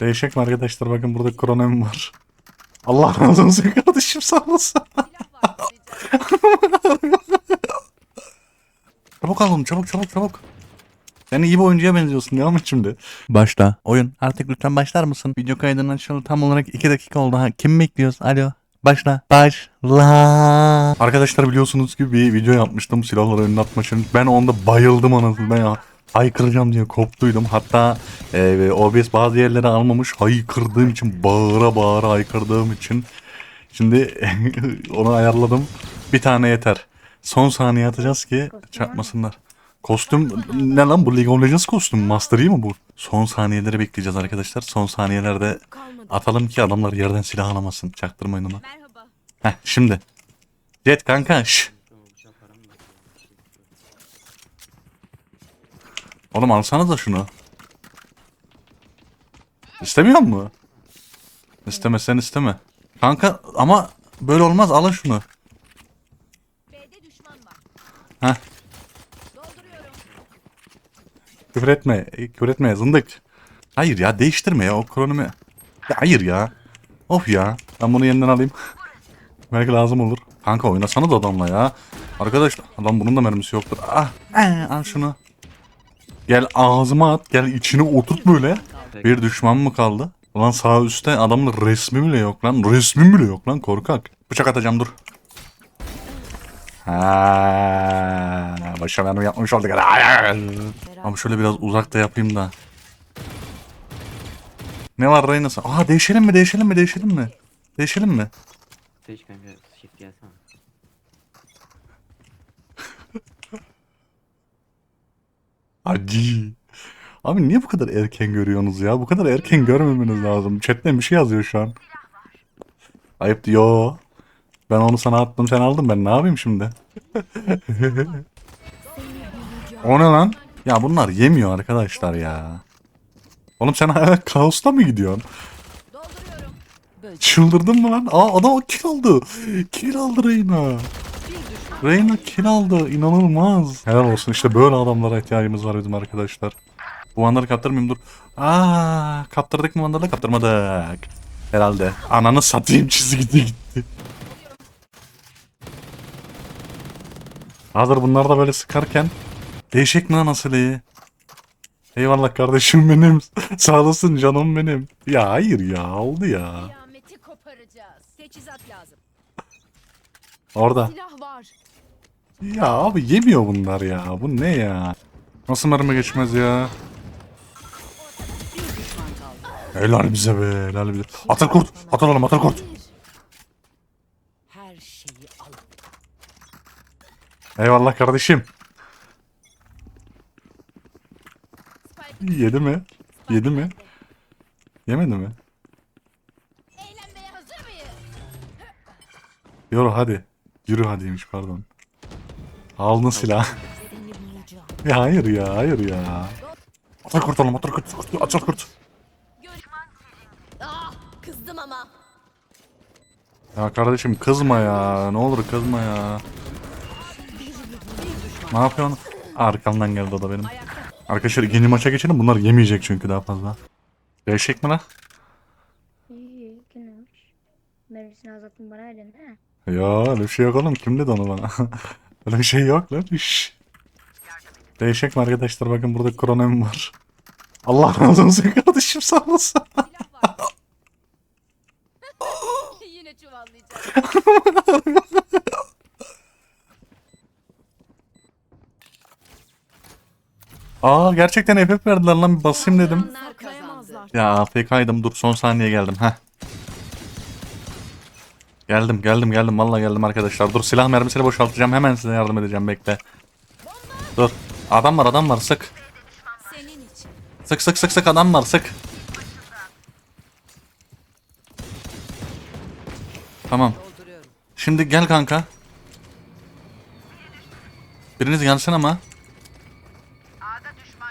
Değişik mi arkadaşlar? Bakın burada kronem var. Allah razı olsun kardeşim sağ olasın. çabuk alın çabuk çabuk çabuk. Sen iyi bir oyuncuya benziyorsun devam et şimdi. Başla. Oyun. Artık lütfen başlar mısın? Video kaydının açılalı tam olarak 2 dakika oldu. Ha, kim bekliyoruz? Alo. Başla. Başla. Arkadaşlar biliyorsunuz ki bir video yapmıştım silahları önüne atma için. Ben onda bayıldım anasını ya. Haykıracağım diye koptuydum. Hatta e, OBS bazı yerlere almamış. Haykırdığım için bağıra bağıra haykırdığım için. Şimdi onu ayarladım. Bir tane yeter. Son saniye atacağız ki çarpmasınlar. Kostüm ne lan bu League of Legends kostüm Master Yi mi bu? Son saniyeleri bekleyeceğiz arkadaşlar. Son saniyelerde atalım ki adamlar yerden silah alamasın. Çaktırmayın. Merhaba. Heh şimdi. Jet kanka şş. Oğlum alsana da şunu. İstemiyor mu? İsteme sen isteme. Kanka ama böyle olmaz alın şunu. B'de düşman. Heh. Küfür etme. Küfür etme zındık. Hayır ya değiştirme ya o kronomi. Ya hayır ya. Of ya. Ben bunu yeniden alayım. Belki lazım olur. Kanka oynasana da adamla ya. Arkadaş adam bunun da mermisi yoktur. Ah. eh, al şunu. Gel ağzıma at. Gel içine oturt böyle. Bir düşman mı kaldı? Ulan sağ üstte adamın resmi bile yok lan. Resmi bile yok lan korkak. Bıçak atacağım dur. Ha, başa mermi yapmış olduk. Ama şöyle biraz uzakta yapayım da. Ne var Reyna'sı? Aa değişelim mi değişelim mi değişelim mi? Değişelim mi? Seç kanka shift gelsene. Acı. Abi niye bu kadar erken görüyorsunuz ya? Bu kadar erken görmemeniz lazım. Chatten bir şey yazıyor şu an. Ayıp diyor. Ben onu sana attım sen aldın ben ne yapayım şimdi? o ne lan? Ya bunlar yemiyor arkadaşlar ya. Oğlum sen hala kaosta mı gidiyorsun? Çıldırdın mı lan? Aa adam kill aldı. Kill aldı Reyna. Reyna kill aldı. İnanılmaz. Helal olsun işte böyle adamlara ihtiyacımız var bizim arkadaşlar. Bu vandalı kaptırmayayım dur. Aa kaptırdık mı vandalı kaptırmadık. Herhalde. Ananı satayım çizgide gitti. Hazır bunlar da böyle sıkarken. Değişik mi lan asıl iyi? Eyvallah kardeşim benim. Sağ olasın canım benim. Ya hayır ya oldu ya. Kıyameti koparacağız. Teçhizat lazım. Orada. Silah var. Ya abi yemiyor bunlar ya. Bu ne ya? Nasıl mermi geçmez ya? Helal bize be. Helal bize. Atır kurt. Atır oğlum atır kurt. Her şeyi al. Eyvallah kardeşim. Yedi mi? Yedi mi? Yemedi mi? eğlenmeye hazır mıyız? Yürü hadi. Yürü hadiymiş pardon. Aldın silah. Seni bulacağım. ya hayır ya hayır ya. Atır kurt oğlum atır kurt. kurt atır kurt. Ah kızdım ama. Ya kardeşim kızma ya. Ne olur kızma ya. Ne yapıyorsun? Arkamdan geldi o da benim. Arkadaşlar ikinci maça geçelim. Bunlar yemeyecek çünkü daha fazla. Değişik mi lan? İyi, kimmiş? Mermisini azalttın bana verdin ha? Ya öyle bir şey yok oğlum. Kim dedi onu bana? öyle bir şey yok lan. Şşş. Değişik mi arkadaşlar? Bakın burada kronem var. Allah razı olsun kardeşim sağ olasın. Yine çuvallayacağım. Aa gerçekten FF verdiler lan bir basayım dedim. Ya AFK'ydım dur son saniye geldim heh. Geldim geldim geldim vallahi geldim arkadaşlar. Dur silah mermisini boşaltacağım hemen size yardım edeceğim bekle. Dur. Adam var adam var sık. Sık sık sık sık adam var sık. Tamam. Şimdi gel kanka. Biriniz gelsin ama.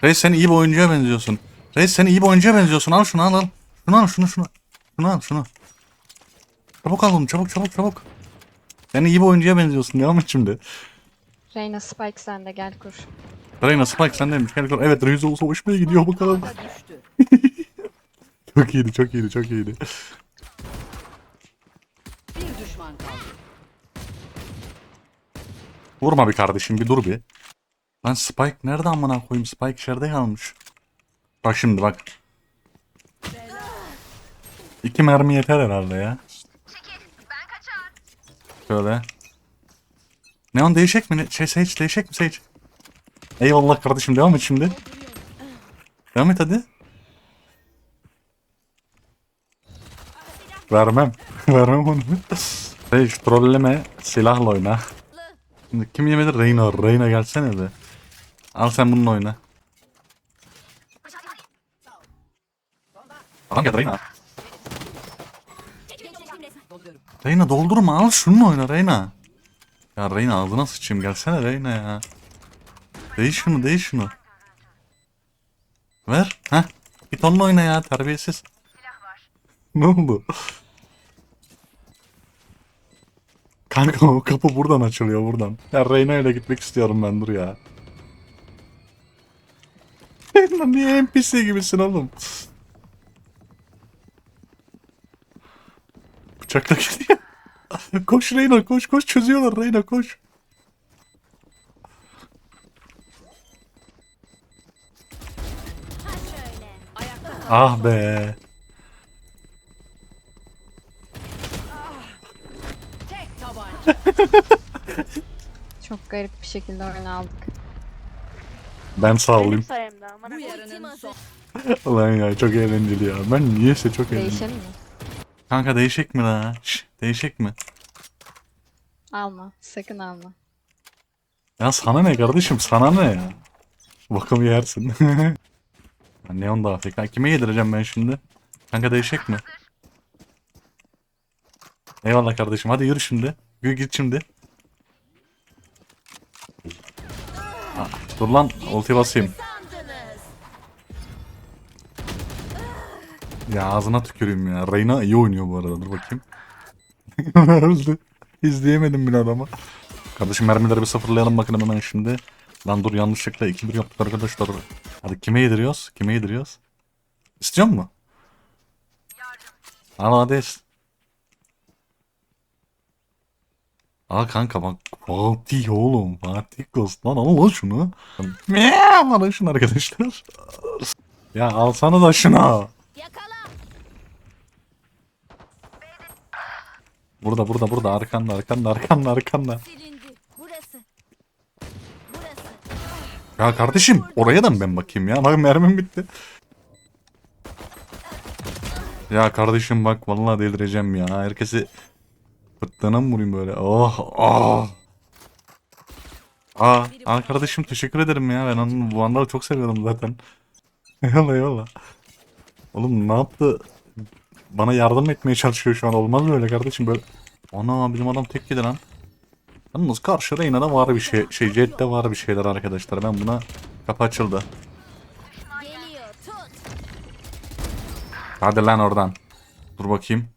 Reis sen iyi bir oyuncuya benziyorsun. Reis sen iyi bir oyuncuya benziyorsun. Al şunu al al. Şunu al şunu şunu. Şunu al şunu. Çabuk al onu çabuk çabuk çabuk. Sen iyi bir oyuncuya benziyorsun. Devam et şimdi. Reyna Spike sende gel kur. Reyna Spike sendeymiş. Gel gel. Evet olsa hoşuma gidiyor bakalım. Çok iyiydi çok iyiydi çok iyiydi. Bir düşman kaldı. Vurma bir kardeşim bir dur bir. Lan Spike nerede amına koyayım Spike içeride kalmış. Bak şimdi bak. İki mermi yeter herhalde ya. Şöyle. Neon değişecek mi? Şey Sage değişecek mi Sage? Eyvallah kardeşim devam et şimdi. Devam et hadi. Vermem. Vermem onu. Sage trolleme silahla oyna. Şimdi kim yemedi? Reyna. Reyna gelsene be. Al sen bununla oyna. Adam gel Reyna. Reyna doldurma al şununla oyna Reyna. Ya Reyna ağzına sıçayım gelsene Reyna ya. Değiş şunu değiş şunu. Ver. Heh. Git onunla oyna ya terbiyesiz. ne oldu? Kanka o kapı buradan açılıyor buradan. Ya Reyna ile gitmek istiyorum ben dur ya. Reyna niye NPC gibisin oğlum? Bıçakla gidiyor. koş Reyna koş koş çözüyorlar Reyna koş. Ah be. tek tabanca. Çok garip bir şekilde oyunu aldık. Ben sağlayayım. sayemde. Ulan ya çok eğlenceli ya. Ben niyeyse çok eğlenceli. Değişelim mi? Kanka değişik mi la? Şş, değişik mi? Alma. Sakın alma. Ya sana ne kardeşim sana ne ya? Bakım yersin. Ya Neon da Afrika. Kime yedireceğim ben şimdi? Kanka değişik mi? Eyvallah kardeşim. Hadi yürü şimdi. Yürü git şimdi. Ha, dur lan. Ulti basayım. Ya ağzına tüküreyim ya. Reyna iyi oynuyor bu arada. Dur bakayım. Öldü. İzleyemedim bile adamı. Kardeşim mermileri bir sıfırlayalım bakın hemen şimdi. Lan dur yanlışlıkla 2-1 yaptık arkadaşlar. Hadi kime yediriyoruz? Kime yediriyoruz? İstiyor mu? Al hadi. Al kanka bak. Fatih oğlum. Fatih Ghost. Lan al lan şunu. Miyav alın şunu arkadaşlar. ya alsana da şunu. Yakala. Burada burada burada arkanda arkanda arkanda arkanda. Silindi. Burası. Burası. Ya kardeşim oraya da mı ben bakayım ya? Bak mermim bitti. Ya kardeşim bak vallahi delireceğim ya. Herkesi fıttığına mı vurayım böyle? Oh oh. Aa, aa kardeşim teşekkür ederim ya. Ben onu bu anları çok seviyorum zaten. eyvallah eyvallah. Oğlum ne yaptı? Bana yardım etmeye çalışıyor şu an. Olmaz böyle kardeşim böyle. Ana bizim adam tek yedi lan. Yalnız karşıda yine de var bir şey. Şey Jet'te var bir şeyler arkadaşlar. Ben buna kapı açıldı. Hadi lan oradan. Dur bakayım.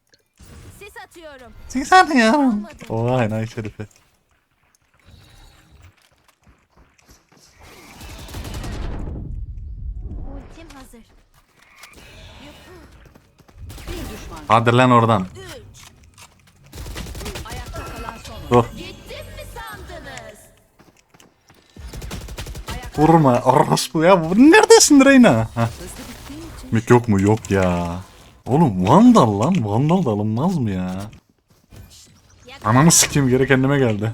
Sis atıyorum. Sen ya. Oha enayi şerifi. Ultim hazır. Bir düşman. Hadi lan oradan. Ayakta kalan son. Dur. Gittim mi sandınız? Ayakta Vurma. Orospu ya. Bu- Neredesin Reyna? Heh. Mik yok mu? Yok ya. Oğlum Vandal lan. Vandal da alınmaz mı ya? Ananı sikeyim geri kendime geldi.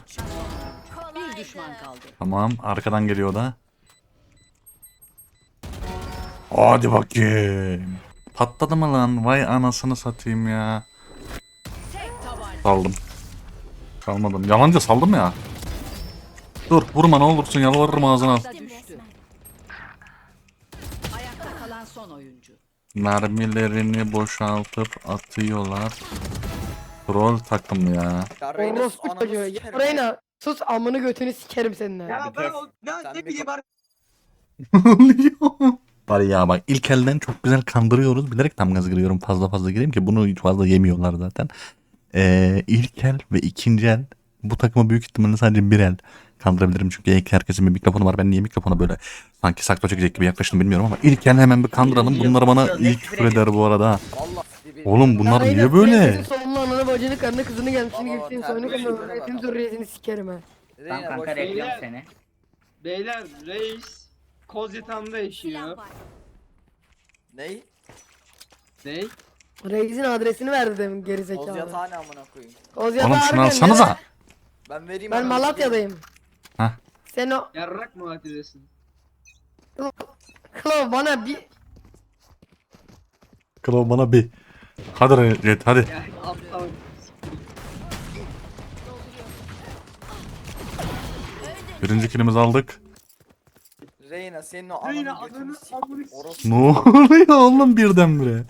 Kolaydı. Bir düşman kaldı. Tamam arkadan geliyor da. Hadi bakayım. Patladı mı lan? Vay anasını satayım ya. Saldım. Salmadım. Yalancı saldım ya. Dur vurma ne olursun yalvarırım ağzına al. Da düştü. Ayakta kalan son oyuncu. Mermilerini boşaltıp atıyorlar. Troll takım ya. Ya Reyna sus Orospu ananı çocuğu. Ya sikerim. Reyna sus amını götünü sikerim seninle. Ya ben o ne, Sen ne bir bileyim abi. Var ya bak ilk elden çok güzel kandırıyoruz. Bilerek tam gaz giriyorum fazla fazla gireyim ki bunu hiç fazla yemiyorlar zaten. Ee, ilk el ve ikinci el Bu takımı büyük ihtimalle sadece bir el kandırabilirim. Çünkü ilk herkesin bir mikrofonu var. Ben niye mikrofona böyle sanki sakla çekecek gibi yaklaştım bilmiyorum ama ilk el hemen bir kandıralım. Bunlar bana ilk küfür eder bu arada. Oğlum bunlar niye böyle? senin Sonunu ananı bacını karını kızını gelmişini gittiğin soyunu kızını öğretim zürriyetini sikerim ha. Tamam kanka reklam seni. Beyler reis Kozyatağı'nda yaşıyor. Ney? Ne? Reis'in adresini verdi demin Oz gerizekalı. yatağı ne amına koyayım. Ozyatağı Oğlum şunu harbiden alsanıza. Ben vereyim. Ben ona. Malatya'dayım. Hah. Sen o... Yarrak mı atıyorsun? Klo bana bir... Kral bana bir. Hadi Recep hadi. Ya aptal. Birinci kilimizi aldık. Reyna senin o Reyna ananı götünü. Ne oluyor oğlum birdenbire?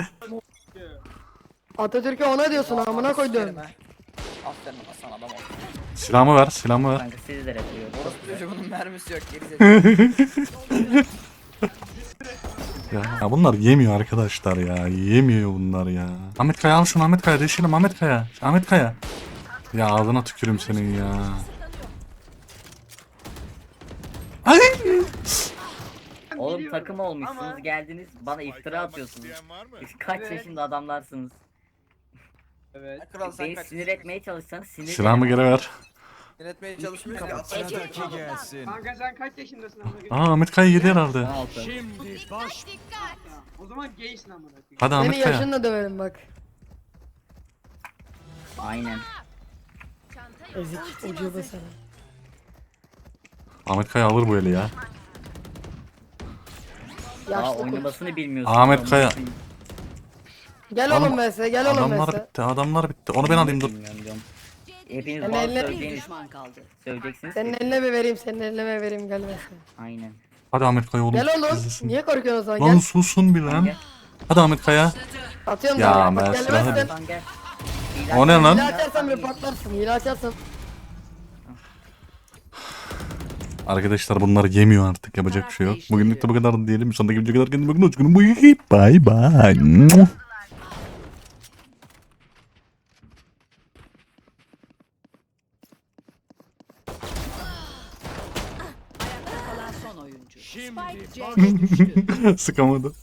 Atatürk'e ona diyorsun amına koydum. Aferin lan sana adam ol. Silahımı ver silahımı ver. Kanka siz de rap çocuğunun mermisi yok gerizekalı. Ya, ya bunlar yemiyor arkadaşlar ya. Yemiyor bunlar ya. Ahmet Kaya al şunu Ahmet Kaya. Değişelim Ahmet Kaya. Ahmet Kaya. Ya ağzına tükürüm senin ya. Takım olmuşsunuz ama- geldiniz bana iftira atıyorsunuz. Siz kaç Evet. yaşında adamlarsınız. Evet. Kral sen Beni kaç sinir etmeye çalışsanız sinir Silahımı geri ver. Yönetmeye çalışmıyor Kapat. ki. Kanka sen kaç yaşındasın amına koyayım? Aa Ahmet Kaya yedi herhalde. 16. Dikkat dikkat. O zaman gaysin amına koyayım. Hadi Seni Ahmet Kaya. yaşınla döverim bak. Aynen. Çanta yok. Ezik hazır. sana. Ahmet Kaya alır bu eli ya. Daha Yaşlı kurt. oynamasını bilmiyorsun. Ahmet Kaya. Gel Oğlum, oğlum vs gel oğlum Adamlar bitti adamlar bitti. Onu ben alayım dur. Bilmiyorum, diyorum. Hepiniz Sen Bir düşman kaldı. söyleyeceksiniz Senin ki. eline bir vereyim senin eline bir vereyim gel vs. Aynen. Hadi Ahmet Kaya oğlum. Gel oğlum. izlesin. Niye korkuyorsun o zaman Lan gel. susun bir lan. Gel. Hadi Ahmet Kaya. Atıyorum Ya da. Bak gelmezsen. Lan gel. O ne lan? Hile açarsan bir patlarsın. Hile açarsan. Arkadaşlar bunlar yemiyor artık yapacak bir şey yok. Bugünlük de bu kadar diyelim. Sonraki videoya kadar kendinize bakın. Hoşçakalın. Bye bye. Spike C'de düştü. Sıkamadım.